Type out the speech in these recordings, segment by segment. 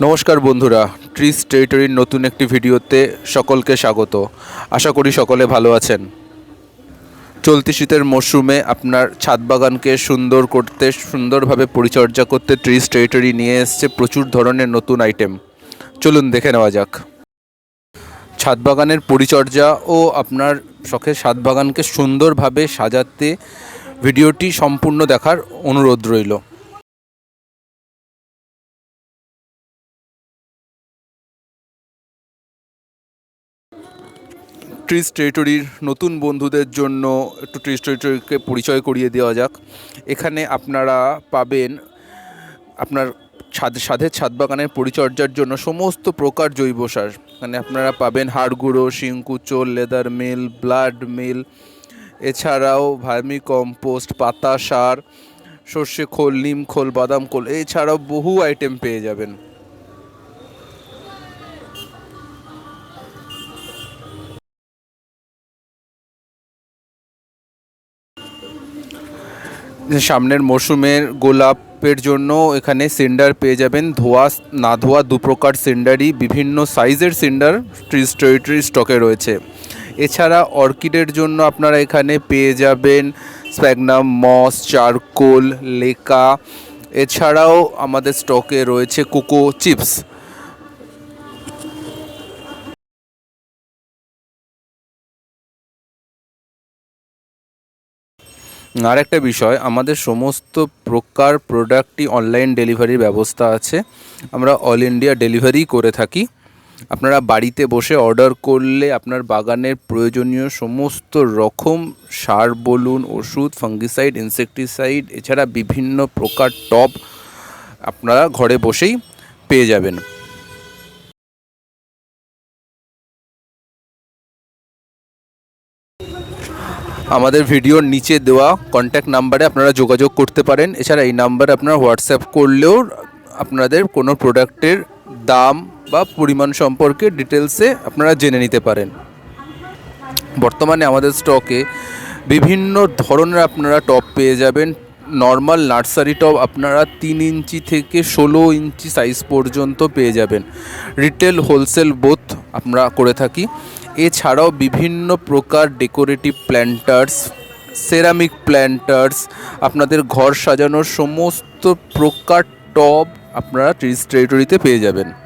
নমস্কার বন্ধুরা ট্রিস টেরিটরির নতুন একটি ভিডিওতে সকলকে স্বাগত। আশা করি সকলে ভালো আছেন। চলতি শীতের মরশুমে আপনার ছাদ বাগানকে সুন্দর করতে, সুন্দরভাবে পরিচর্যা করতে ট্রিস টেরিটরি নিয়ে এসছে প্রচুর ধরনের নতুন আইটেম চলুন দেখে নেওয়া যাক। ছাদ বাগানের পরিচর্যা ও আপনার শখের ছাদ বাগানকে সুন্দরভাবে সাজাতে ভিডিওটি সম্পূর্ণ দেখার অনুরোধ রইল। ট্রিস টেরিটরির নতুন বন্ধুদের জন্য একটু ট্রিস টেরিটরিকে পরিচয় করিয়ে দেওয়া যাক। এখানে আপনারা পাবেন আপনার ছাদ, সাধের ছাদ বাগানের পরিচর্যার জন্য সমস্ত প্রকার জৈব সার। মানে আপনারা পাবেন হাড় গুঁড়ো শিংকুচো লেদার মিল, ব্লাড মিল। এছাড়াও ভার্মি কম্পোস্ট পাতা সার, সর্ষে খোল, নিম খোল, বাদাম খোল, এছাড়াও বহু আইটেম পেয়ে যাবেন। সামনের মরশুমের গোলাপের জন্য এখানে সিন্ডার পেয়ে যাবেন। ধোয়া, না ধোয়া দু প্রকার সিন্ডারই, বিভিন্ন সাইজের সিন্ডার টেরিটরি স্টকে রয়েছে। এছাড়া অর্কিডের জন্য আপনারা এখানে পেয়ে যাবেন স্প্যাগনাম, মস, চারকোল, লেকা। এছাড়াও আমাদের স্টকে রয়েছে কোকো চিপস। আর একটা বিষয়, আমাদের সমস্ত প্রকার প্রোডাক্টই অনলাইন ডেলিভারির ব্যবস্থা আছে। আমরা অল ইন্ডিয়া ডেলিভারি করে থাকি। আপনারা বাড়িতে বসে অর্ডার করলে আপনার বাগানের প্রয়োজনীয় সমস্ত রকম সার বলুন, ওষুধ ফাঙ্গিসাইড ইনসেকটিসাইড এছাড়া বিভিন্ন প্রকার টব আপনারা ঘরে বসেই পেয়ে যাবেন। আমাদের ভিডিওর নিচে দেওয়া কন্ট্যাক্ট নাম্বারে আপনারা যোগাযোগ করতে পারেন। এছাড়া এই নাম্বারে আপনারা হোয়াটসঅ্যাপ করলেও আপনাদের কোনো প্রোডাক্টের দাম বা পরিমাণ সম্পর্কে ডিটেলসে আপনারা জেনে নিতে পারেন। বর্তমানে আমাদের স্টকে বিভিন্ন ধরনের আপনারা টপ পেয়ে যাবেন। নর্মাল নার্সারি টপ আপনারা তিন ইঞ্চি থেকে ষোলো ইঞ্চি সাইজ পর্যন্ত পেয়ে যাবেন। রিটেল হোলসেল বোথ আমরা করে থাকি। এছাড়াও বিভিন্ন প্রকার ডেকোরেটিভ প্ল্যান্টার্স সেরামিক প্ল্যান্টার্স আপনাদের ঘর সাজানোর সমস্ত প্রকার টব আপনারা টেরিস টেরিটরিতে পেয়ে যাবেন।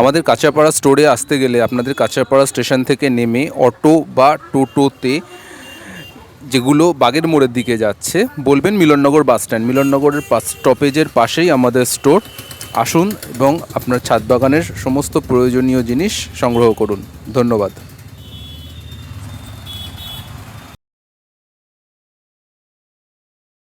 আমাদের কাঁচাপাড়া স্টোরে আসতে গেলে আপনাদের কাঁচাপাড়া স্টেশন থেকে নেমে অটো বা টোটোতে যেগুলো বাগের মোড়ের দিকে যাচ্ছে, বলবেন মিলননগর বাস স্ট্যান্ড মিলননগরের পাস স্টপেজের পাশেই আমাদের স্টোর আসুন এবং আপনার ছাদ বাগানের সমস্ত প্রয়োজনীয় জিনিস সংগ্রহ করুন। ধন্যবাদ।